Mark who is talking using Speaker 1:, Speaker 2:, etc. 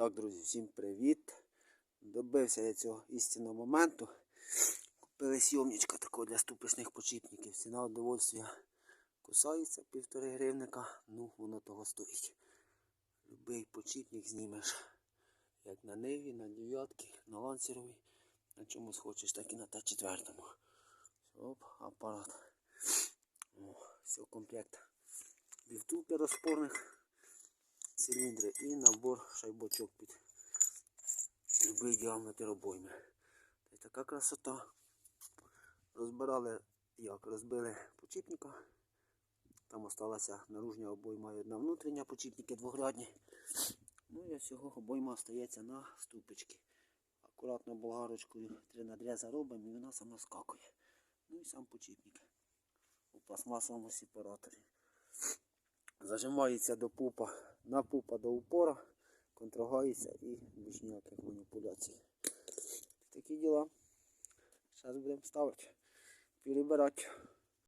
Speaker 1: Так, друзі, всім привіт. Добився я цього істинного моменту. Купили сйомничка такого для ступичних почіпників. Ціна удовольствия кусається півтори гривника. Ну, воно того стоїть. Любий почіпник знімеш. Як на Ниві, на дев'ятки, на лансерові. На чомусь хочеш, так і на Т4. Оп, апарат. О, все, комплект. Вівтулки розпорних циліндри і набор шайбочок під любий діаметр обойми. Та така красота. Розбирали, як розбили почіпника. Там осталася наружня обойма і одна внутрішня почіпники двогрядні. Ну і всього обойма остається на ступички. Акуратно болгарочкою три надріза робимо і вона сама скакує. Ну і сам почіпник у пластмасовому сепараторі. Зажимається до пупа, на пупа до упора, контрагається і більш ніяких маніпуляцій. Такі діла. Зараз будемо ставити, перебирати.